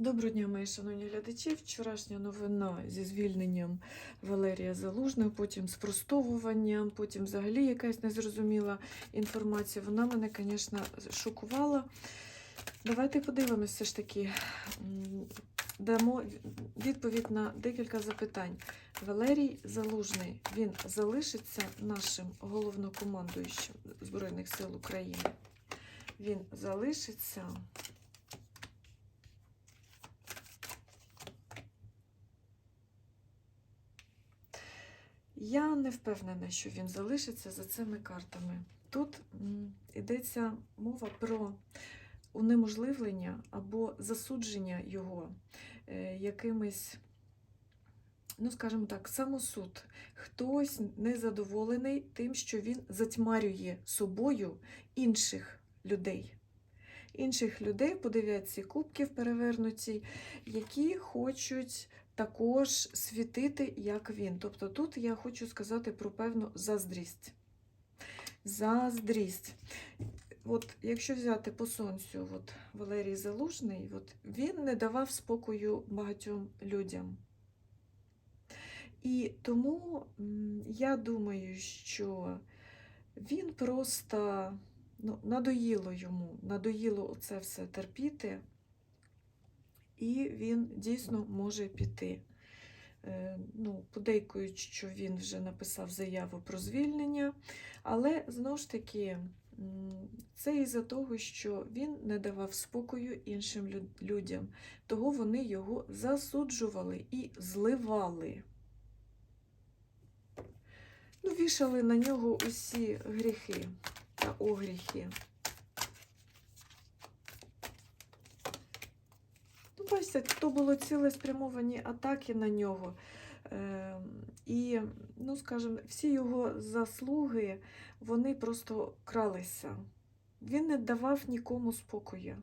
Доброго дня, мої шановні глядачі. Вчорашня новина зі звільненням Валерія Залужного, потім спростовуванням, потім взагалі якась незрозуміла інформація. Вона мене, звісно, шокувала. Давайте подивимося все ж таки. Дамо відповідь на декілька запитань. Валерій Залужний він залишиться нашим головнокомандуючим Збройних сил України. Він залишиться. Я не впевнена, що він залишиться за цими картами. Тут йдеться мова про унеможливлення або засудження його е, якимись, ну скажімо так, самосуд. Хтось незадоволений тим, що він затьмарює собою інших людей. Інших людей по дев'ятці кубків перевернуті, які хочуть також світити, як він. Тобто тут я хочу сказати про певну заздрість. Заздрість. От якщо взяти по сонцю, от Валерій Залужний, от він не давав спокою багатьом людям. І тому я думаю, що він просто ну, надоїло йому, надоїло це все терпіти, і він дійсно може піти. Е, Ну, подейкують, що він вже написав заяву про звільнення, але знову ж таки, це із-за того, що він не давав спокою іншим людям, того вони його засуджували і зливали. Ну, вішали на нього усі гріхи та огріхи. Ну, то було цілеспрямовані атаки на нього. Е, і, ну, скажімо, всі його заслуги, вони просто кралися. Він не давав нікому спокою.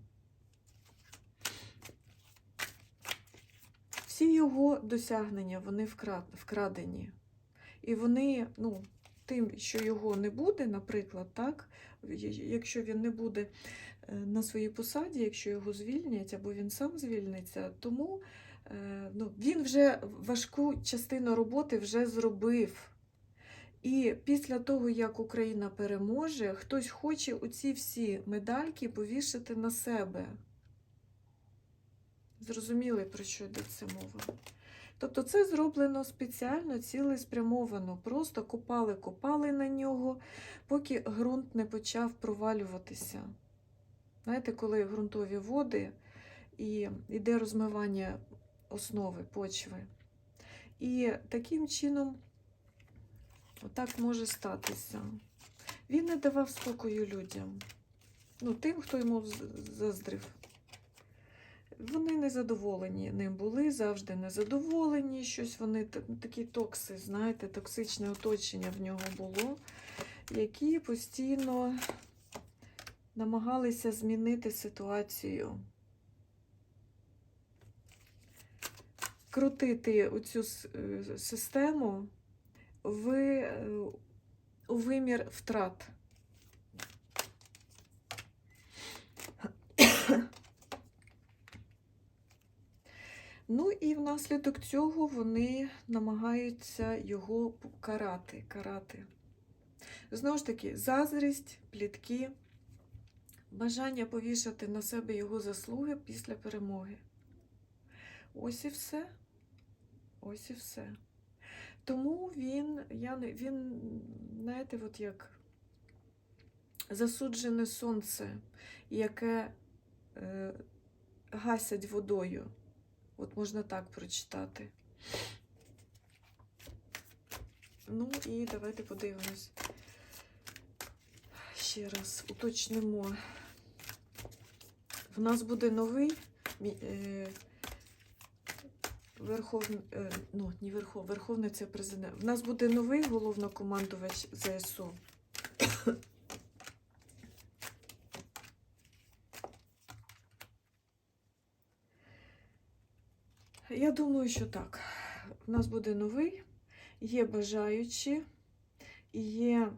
Всі його досягнення, вони вкрадені. І вони, ну, тим, що його не буде, наприклад, так, якщо він не буде е, на своїй посаді, якщо його звільнять або він сам звільниться, тому е, ну, він вже важку частину роботи вже зробив. І після того, як Україна переможе, хтось хоче оці всі медальки повішати на себе. Зрозуміли, про що йдеться мова? Тобто це зроблено спеціально, цілеспрямовано. Просто копали, копали на нього, поки ґрунт не почав провалюватися. Знаєте, коли ґрунтові води і йде розмивання основи почви. І таким чином отак може статися. Він не давав спокою людям, ну, тим, хто йому заздрив. Вони незадоволені ним були, завжди незадоволені. Щось вони такі токси, знаєте, токсичне оточення в нього було, які постійно намагалися змінити ситуацію. Крутити оцю е, систему в, е, у вимір втрат. Ну і внаслідок цього вони намагаються його карати. карати. Знову ж таки, заздрість, плітки, бажання повішати на себе його заслуги після перемоги. Ось і все. Ось і все. Тому він, я, він, знаєте, от як засуджене сонце, яке е, гасять водою. От можна так прочитати. Ну і давайте подивимось. Ще раз уточнимо. В нас буде новий е, Верховний, е, ну, не Верхов, Верховний це президент. В нас буде новий головнокомандувач ЗСУ. Я думаю, що так. У нас буде новий, є бажаючі, є.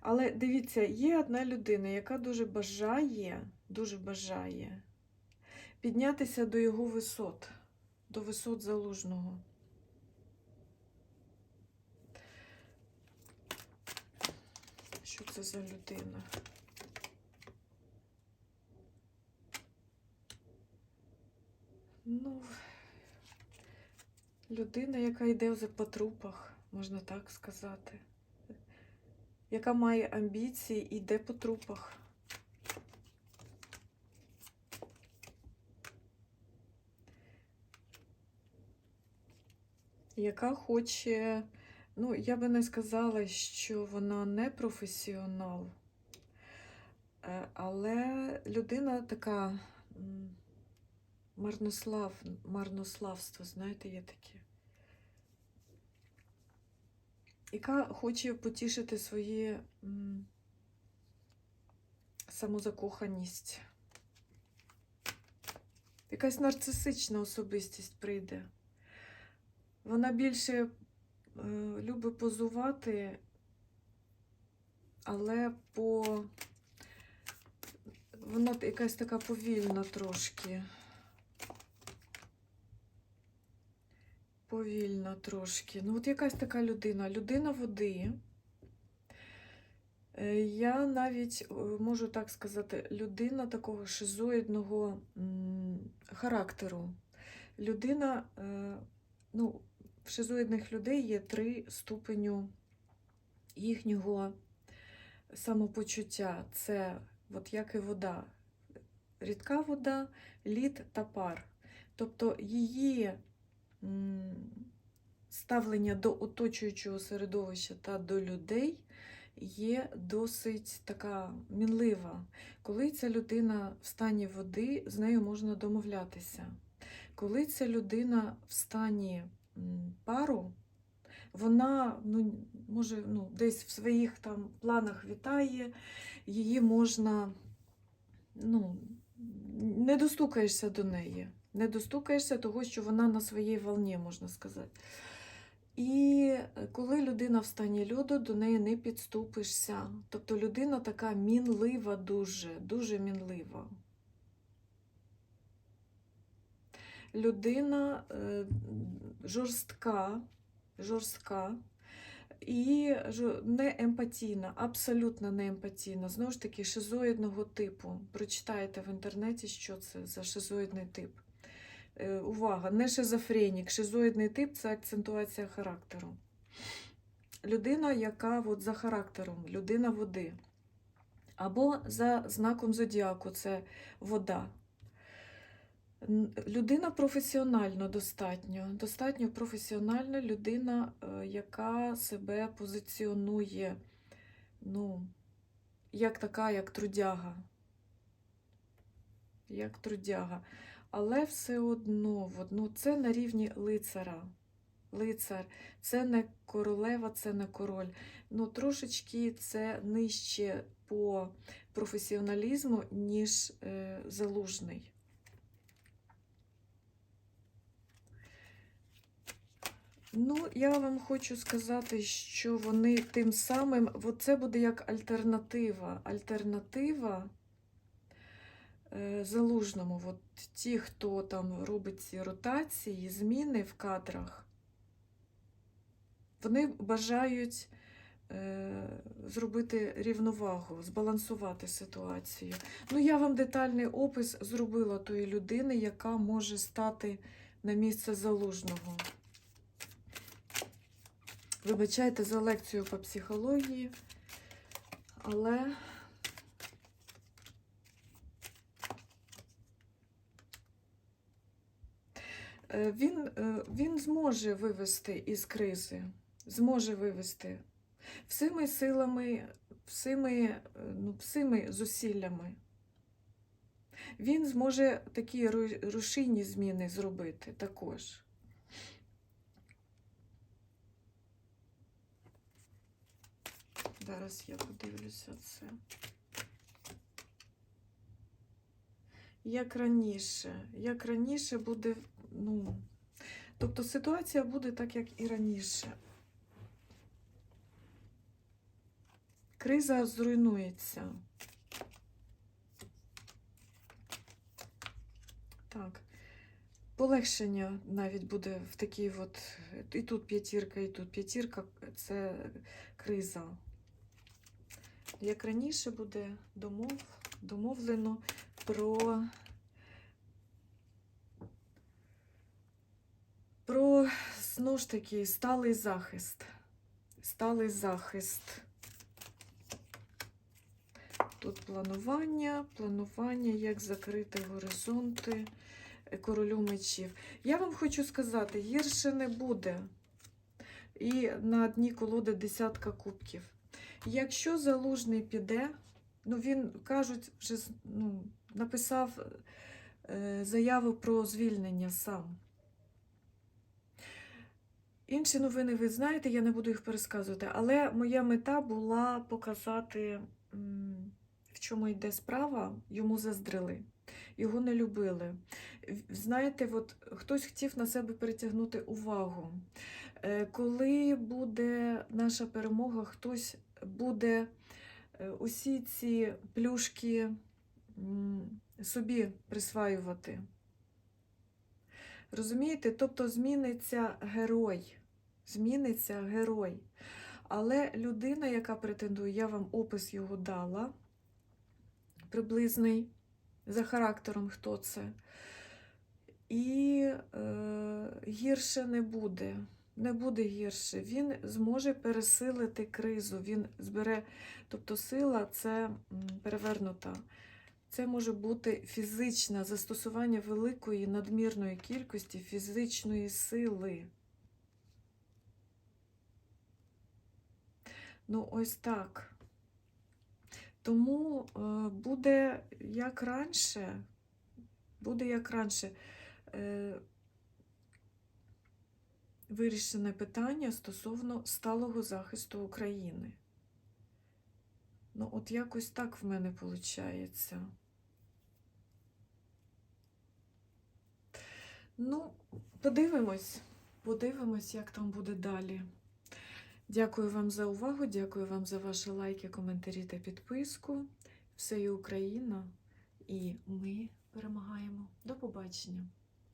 Але дивіться, є одна людина, яка дуже бажає, дуже бажає піднятися до його висот, до висот залужного. Що це за людина? Ну, людина, яка йде по трупах, можна так сказати. Яка має амбіції, йде по трупах. Яка хоче, ну, я би не сказала, що вона не професіонал, е, але людина така марнослав, марнославство, знаєте, є таке. Яка хоче потішити свої м, самозакоханість. Якась нарцисична особистість прийде. Вона більше е, любить позувати, але по. Вона якась така повільна трошки. Повільна трошки. Ну, от якась така людина. Людина води. Е, Я навіть е, можу так сказати, людина такого шизоїдного характеру. Людина, е, ну, в шизоїдних людей є три ступеню їхнього самопочуття. Це, от як і вода, рідка вода, лід та пар. Тобто її ставлення до оточуючого середовища та до людей є досить така мінлива. Коли ця людина в стані води, з нею можна домовлятися. Коли ця людина в стані пару, вона ну, може ну, десь в своїх там планах вітає, її можна, ну, не достукаєшся до неї. Не достукаєшся того, що вона на своїй волні, можна сказати. І коли людина в стані льоду, до неї не підступишся. Тобто людина така мінлива дуже, дуже мінлива. Людина е, жорстка, жорстка і не емпатійна, абсолютно не емпатійна. Знову ж таки, шизоїдного типу. Прочитайте в інтернеті, що це за шизоїдний тип. Е, Увага, не шизофренік. Шизоїдний тип це акцентуація характеру. Людина, яка от за характером, людина води. Або за знаком зодіаку це вода. Людина професіонально достатньо. Достатньо професіональна людина, е, яка себе позиціонує, ну, як така, як трудяга. Як трудяга. Але все одно, ну, це на рівні лицара. Лицар, це не королева, це не король. Ну, трошечки це нижче по професіоналізму, ніж е, залужний. Ну, я вам хочу сказати, що вони тим самим, це буде як альтернатива. Альтернатива залужному. От ті, хто там робить ці ротації, зміни в кадрах, вони бажають е, зробити рівновагу, збалансувати ситуацію. Ну, я вам детальний опис зробила тої людини, яка може стати на місце залужного. Вибачайте за лекцію по психології, але він, е, він зможе вивести із кризи, зможе вивести всіми силами, всіми, е, ну, всіми зусиллями. Він зможе такі рушійні зміни зробити також. Зараз я подивлюся це. Як раніше, як раніше буде, ну, тобто ситуація буде так, як і раніше. Криза зруйнується. Так. Полегшення навіть буде в такій от. І тут п'ятірка, і тут п'ятірка це криза. Як раніше буде домов, домовлено про, знову ж таки сталий захист. Сталий захист. Тут планування, планування, як закрити горизонти е, королю мечів. Я вам хочу сказати, гірше не буде. І на дні колоди десятка кубків. Якщо залужний піде, ну він кажуть, вже ну, написав е, заяву про звільнення сам. Інші новини ви знаєте, я не буду їх пересказувати, але моя мета була показати, в чому йде справа, йому заздрили, його не любили. Знаєте, от хтось хотів на себе перетягнути увагу. Е, Коли буде наша перемога, хтось буде е, усі ці плюшки собі присваювати. Розумієте? Тобто зміниться герой. Зміниться герой. Але людина, яка претендує, я вам опис його дала, приблизний, за характером, хто це. І е, гірше не буде. Не буде гірше. Він зможе пересилити кризу. Він збере, тобто сила це перевернута. Це може бути фізичне застосування великої надмірної кількості фізичної сили. Ну, ось так. Тому е, буде як раніше, буде як раніше е, вирішене питання стосовно сталого захисту України. Ну, от якось так в мене виходить. Ну, подивимось, подивимось, як там буде далі. Дякую вам за увагу, дякую вам за ваші лайки, коментарі та підписку. Все є Україна, і ми перемагаємо. До побачення!